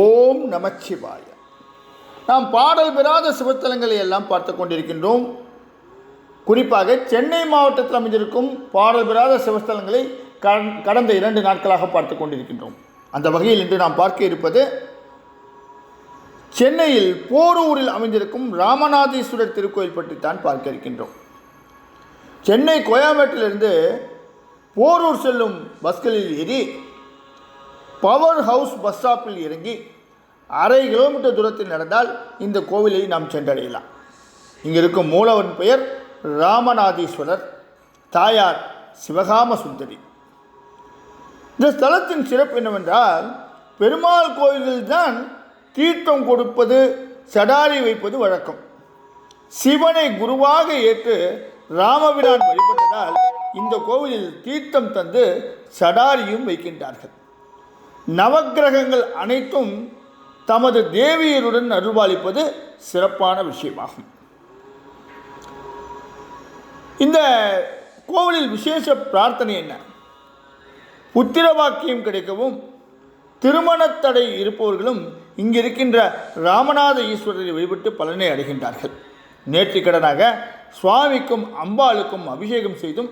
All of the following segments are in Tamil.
ஓம் நமச்சிவாய. நாம் பாடல் பெறாத சிவத்தலங்களை எல்லாம் பார்த்து கொண்டிருக்கின்றோம். குறிப்பாக சென்னை மாவட்டத்தில் அமைந்திருக்கும் பாடல் பெறாத சிவஸ்தலங்களை கடந்த இரண்டு நாட்களாக பார்த்து கொண்டிருக்கின்றோம். அந்த வகையில் இன்று நாம் பார்க்க இருப்பது சென்னையில் போரூரில் அமைந்திருக்கும் ராமநாதீஸ்வரர் திருக்கோயில் பற்றி தான் பார்க்க இருக்கின்றோம். சென்னை கோயம்பேட்டிலிருந்து போரூர் செல்லும் பஸ்களில் ஏறி பவர் ஹவுஸ் பஸ் ஸ்டாப்பில் இறங்கி அரை கிலோமீட்டர் தூரத்தில் நடந்தால் இந்த கோவிலை நாம் சென்றடையலாம். இங்கே இருக்கும் மூலவன் பெயர் ராமநாதீஸ்வரர் தாயார் சிவகாம சுந்தரி. இந்த ஸ்தலத்தின் சிறப்பு என்னவென்றால் பெருமாள் கோயில்கள்தான் தீர்த்தம் கொடுப்பது சடாரி வைப்பது வழக்கம். சிவனை குருவாக ஏற்று ராமபிரான் வழிபட்டதால் இந்த கோவிலில் தீர்த்தம் தந்து சடாரியும் வைக்கின்றார்கள். நவக்கிரகங்கள் அனைத்தும் தமது தேவியருடன் அருள்பாலிப்பது சிறப்பான விஷயமாகும். இந்த கோவிலில் விசேஷ பிரார்த்தனை என்ன? புத்திர வாக்கியம் கிடைக்கவும் திருமணத்தடை இருப்பவர்களும் இங்கு இருக்கின்ற ராமநாத ஈஸ்வரரை வழிபட்டு பலனை அடைகின்றார்கள். நேர்த்திக்கடனாக சுவாமிக்கும் அம்பாளுக்கும் அபிஷேகம் செய்தும்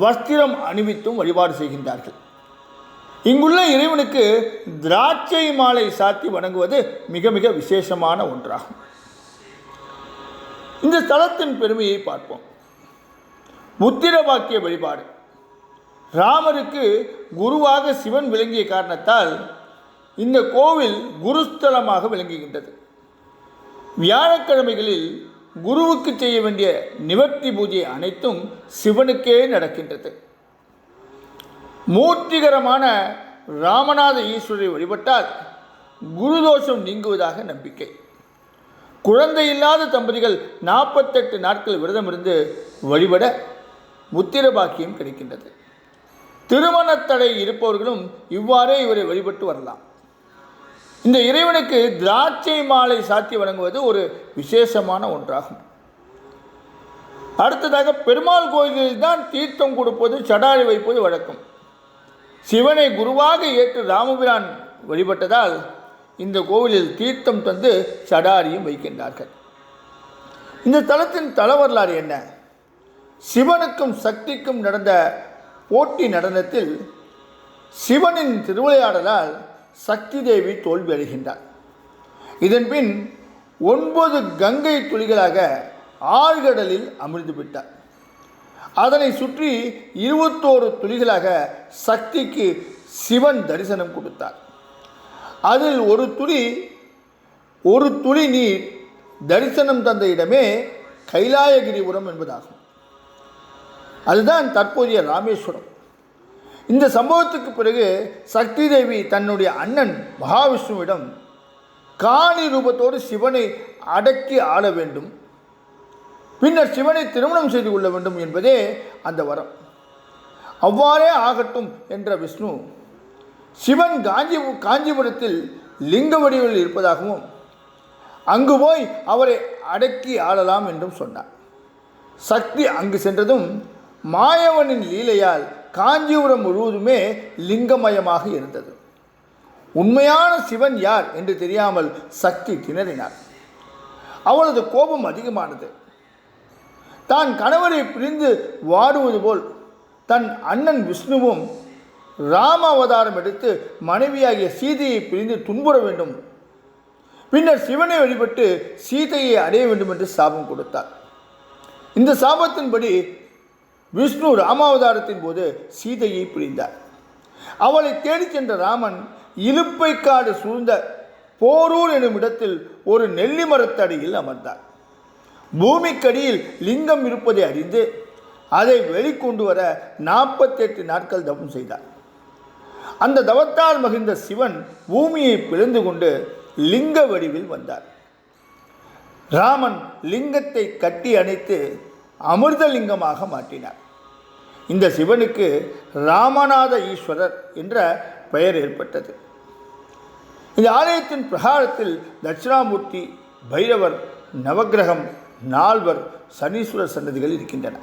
வஸ்திரம் அணிவித்தும் வழிபாடு செய்கின்றார்கள். இங்குள்ள இறைவனுக்கு திராட்சை மாலை சாத்தி வணங்குவது மிக மிக விசேஷமான ஒன்றாகும். இந்த ஸ்தலத்தின் பெருமையை பார்ப்போம். முத்திர வாக்கிய வழிபாடு. ராமருக்கு குருவாக சிவன் விளங்கிய காரணத்தால் இந்த கோவில் குருஸ்தலமாக விளங்குகின்றது. வியாழக்கிழமைகளில் குருவுக்கு செய்ய வேண்டிய நிவர்த்தி பூஜை அனைத்தும் சிவனுக்கே நடக்கின்றது. மூர்த்திகரமான ராமநாத ஈஸ்வரரை வழிபட்டால் குருதோஷம் நீங்குவதாக நம்பிக்கை. குழந்தை இல்லாத தம்பதிகள் நாற்பத்தெட்டு நாட்கள் விரதமிருந்து வழிபட முத்திர பாக்கியம் கிடைக்கின்றது. திருமணத்தடை இருப்பவர்களும் இவ்வாறே இவரை வழிபட்டு வரலாம். இந்த இறைவனுக்கு திராட்சை மாலை சாத்தி வழங்குவது ஒரு விசேஷமான ஒன்றாகும். அடுத்ததாக பெருமாள் கோயிலில் தான் தீர்த்தம் கொடுப்பது சடாரி வைப்பது வழக்கம். சிவனை குருவாக ஏற்று ராமபிரான் வழிபட்டதால் இந்த கோவிலில் தீர்த்தம் தந்து சடாரியும் வைக்கின்றார்கள். இந்த தலத்தின் தல வரலாறு என்ன? சிவனுக்கும் சக்திக்கும் நடந்த போட்டி நடனத்தில் சிவனின் திருவிளையாடலால் சக்தி தேவி தோல்வி அடைகின்றார் இதன்பின் ஒன்பது கங்கை துளிகளாக ஆழ்கடலில் அமிழ்ந்து விட்டார் அதனை சுற்றி இருபத்தோரு துளிகளாக சக்திக்கு சிவன் தரிசனம் கொடுத்தார். அதில் ஒரு துளி ஒரு துளி நீர் தரிசனம் தந்த இடமே கைலாயகிரிபுரம் என்பதாகும். அதுதான் தற்போதைய ராமேஸ்வரம். இந்த சம்பவத்துக்கு பிறகு சக்தி தேவி தன்னுடைய அண்ணன் மகாவிஷ்ணுவிடம் காணி ரூபத்தோடு சிவனை அடக்கி ஆள வேண்டும். பின்னர் சிவனை திருமணம் செய்து கொள்ள வேண்டும் என்பதே அந்த வரம். அவ்வாறே ஆகட்டும் என்ற விஷ்ணு சிவன் காஞ்சி காஞ்சிபுரத்தில் லிங்க வடிவில் இருப்பதாகவும் அங்கு போய் அவரை அடக்கி ஆளலாம் என்றும் சொன்னார். சக்தி அங்கு சென்றதும் மாயவனின் லீலையால் காஞ்சிபுரம் முழுவதுமே லிங்கமயமாக இருந்தது. உண்மையான சிவன் யார் என்று தெரியாமல் சக்தி திணறினார். அவளது கோபம் அதிகமானது. தான் கணவரை பிரிந்து வாடுவது போல் தன் அண்ணன் விஷ்ணுவும் ராம அவதாரம் எடுத்து மனைவியாகிய சீதையை பிரிந்து துன்புற வேண்டும். பின்னர் சிவனை வழிபட்டு சீதையை அடைய வேண்டும் என்று சாபம் கொடுத்தார். இந்த சாபத்தின்படி விஷ்ணு ராமாவதாரத்தின் போது சீதையை பிரிந்தார். அவளை தேடிச் சென்ற ராமன் இலுப்பைக்காடு சூழ்ந்த போரூர் எனும் இடத்தில் ஒரு நெல்லி மரத்தடியில் அமர்ந்தார். பூமிக்கடியில் லிங்கம் இருப்பதை அறிந்து அதை வெளிக்கொண்டு வர நாற்பத்தெட்டு நாட்கள் தவம் செய்தார். அந்த தவத்தால் மகிழ்ந்த சிவன் பூமியை பிளந்து கொண்டு லிங்க வடிவில் வந்தார். ராமன் லிங்கத்தை கட்டி அணைத்து அமிர்தலிங்கமாக மாற்றினார். இந்த சிவனுக்கு ராமநாத ஈஸ்வரர் என்ற பெயர் ஏற்பட்டது. இந்த ஆலயத்தின் பிரகாரத்தில் தட்சிணாமூர்த்தி பைரவர் நவக்கிரகம் நால்வர் சனீஸ்வரர் சன்னதிகள் இருக்கின்றன.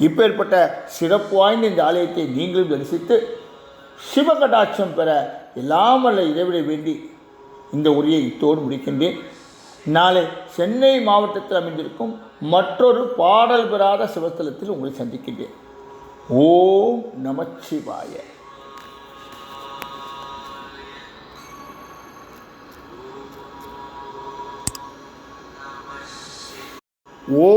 இப்பேற்பட்ட சிறப்பு வாய்ந்த இந்த ஆலயத்தை நீங்களும் தரிசித்து சிவகடாட்சம் பெற எல்லாம் வல்ல வேண்டி இந்த உரையை இத்தோடு முடிக்கின்றேன். நாளை சென்னை மாவட்டத்தில் அமைந்திருக்கும் மற்றொரு பாடல் பெறாத சிவத்தலத்தில் உங்களை சந்திக்கின்றேன். ஓம் நமச்சிவாய. ஓ